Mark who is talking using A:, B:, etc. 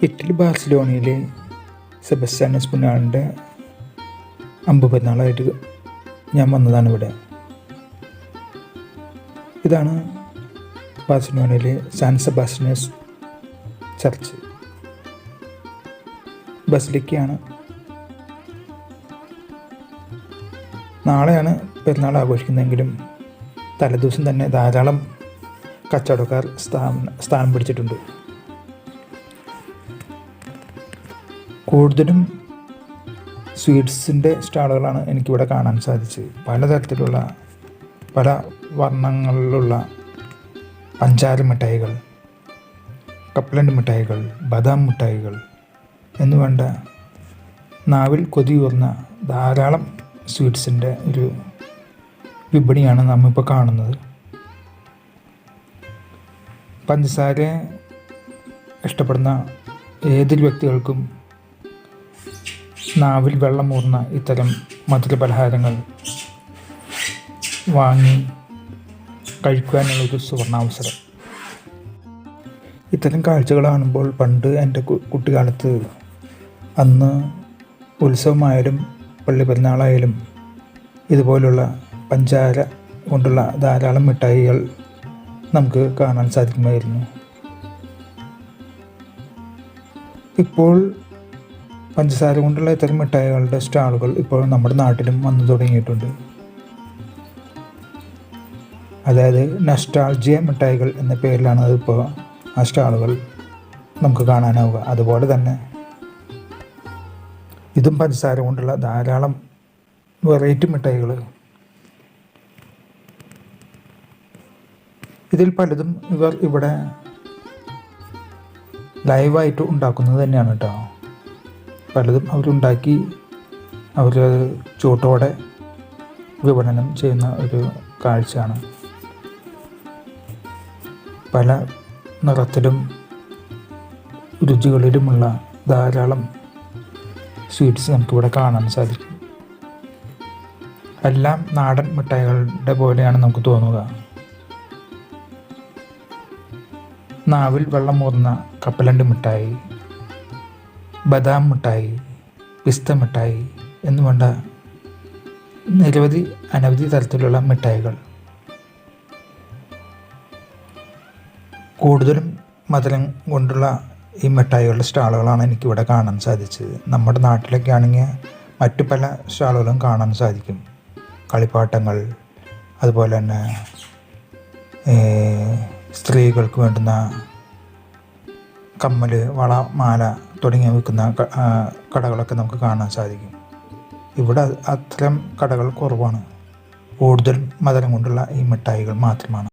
A: Italy ബാഴ്സലോണയിൽ സെബസ്റ്റാനസ് പുന്നാളിന്റെ അമ്പ് പെരുന്നാളായിട്ട് ഞാൻ വന്നതാണ് ഇവിടെ. ഇതാണ് ബാഴ്സലോണയിലെ സാൻ സെബാസ്റ്റിനസ് ചർച്ച്. ബസിലിക്കയാണ്. നാളെയാണ് പെരുന്നാൾ ആഘോഷിക്കുന്നതെങ്കിലും തലേദിവസം തന്നെ ധാരാളം കച്ചവടക്കാർ സ്ഥാനം സ്ഥാനം പിടിച്ചിട്ടുണ്ട്. കൂടുതലും സ്വീറ്റ്സിന്റെ സ്റ്റാളുകളാണ് എനിക്കിവിടെ കാണാൻ സാധിച്ചത്. പലതരത്തിലുള്ള പല വർണങ്ങളിലുള്ള പഞ്ചാര മിഠായികൾ കപ്പലണ്ട് മിഠായികൾ ബദാം മിഠായികൾ എന്നുവേണ്ട നാവിൽ കൊതിയൂർന്ന ധാരാളം സ്വീറ്റ്സിന്റെ ഒരു വിപണിയാണ് നമ്മിപ്പോൾ കാണുന്നത്. പഞ്ചസാര ഇഷ്ടപ്പെടുന്ന ഏതൊരു വ്യക്തികൾക്കും നാവിൽ വെള്ളമൂർന്ന ഇത്തരം മധുര പലഹാരങ്ങൾ വാങ്ങി കഴിക്കുവാനുള്ളൊരു സുവർണാവസരം. ഇത്തരം കാഴ്ചകൾ കാണുമ്പോൾ പണ്ട് എന്റെ കുട്ടിക്കാലത്ത് അന്ന് ഉത്സവമായാലും പള്ളി പെരുന്നാളായാലും ഇതുപോലുള്ള പഞ്ചാര കൊണ്ടുള്ള ധാരാളം മിഠായികൾ നമുക്ക് കാണാൻ സാധിക്കുമായിരുന്നു. ഇപ്പോൾ പഞ്ചസാര കൊണ്ടുള്ള ഇത്തരം മിഠായികളുടെ സ്റ്റാളുകൾ ഇപ്പോൾ നമ്മുടെ നാട്ടിലും വന്നു തുടങ്ങിയിട്ടുണ്ട്. അതായത് നസ്റ്റാൾജിയ മിഠായികൾ എന്ന പേരിലാണ് അതിപ്പോൾ ആ സ്റ്റാളുകൾ നമുക്ക് കാണാനാവുക. അതുപോലെ തന്നെ ഇതും പഞ്ചസാര കൊണ്ടുള്ള ധാരാളം വെറൈറ്റി മിഠായികൾ. ഇതിൽ പലതും ഇവർ ഇവിടെ ലൈവായിട്ട് ഉണ്ടാക്കുന്നത് തന്നെയാണ് കേട്ടോ. പലതും അവരുണ്ടാക്കി അവർ ചൂട്ടോടെ വിപണനം ചെയ്യുന്ന ഒരു കാഴ്ചയാണ്. പല നിറത്തിലും രുചികളിലുമുള്ള ധാരാളം സ്വീറ്റ്സ് നമുക്കിവിടെ കാണാൻ സാധിക്കും. എല്ലാം നാടൻ മിഠായികളുടെ പോലെയാണ് നമുക്ക് തോന്നുക. നാവിൽ വെള്ളം മൂർന്ന കപ്പലണ്ടി മിഠായി ബദാം മിഠായി പിസ്ത മിഠായി എന്ന് നിരവധി അനവധി തരത്തിലുള്ള മിഠായികൾ. കൂടുതലും മധുരം കൊണ്ടുള്ള ഈ മിഠായികളുടെ സ്റ്റാളുകളാണ് എനിക്കിവിടെ കാണാൻ സാധിച്ചത്. നമ്മുടെ നാട്ടിലൊക്കെ ആണെങ്കിൽ മറ്റു പല സ്റ്റാളുകളും കാണാൻ സാധിക്കും. കളിപ്പാട്ടങ്ങൾ അതുപോലെ തന്നെ സ്ത്രീകൾക്ക് വേണ്ടുന്ന കമ്മൽ വള മാല തുടങ്ങിയ വിൽക്കുന്ന കടകളൊക്കെ നമുക്ക് കാണാൻ സാധിക്കും. ഇവിടെ അത്തരം കടകൾ കുറവാണ്. കൂടുതൽ മധുരം കൊണ്ടുള്ള ഈ മിഠായികൾ മാത്രമാണ്.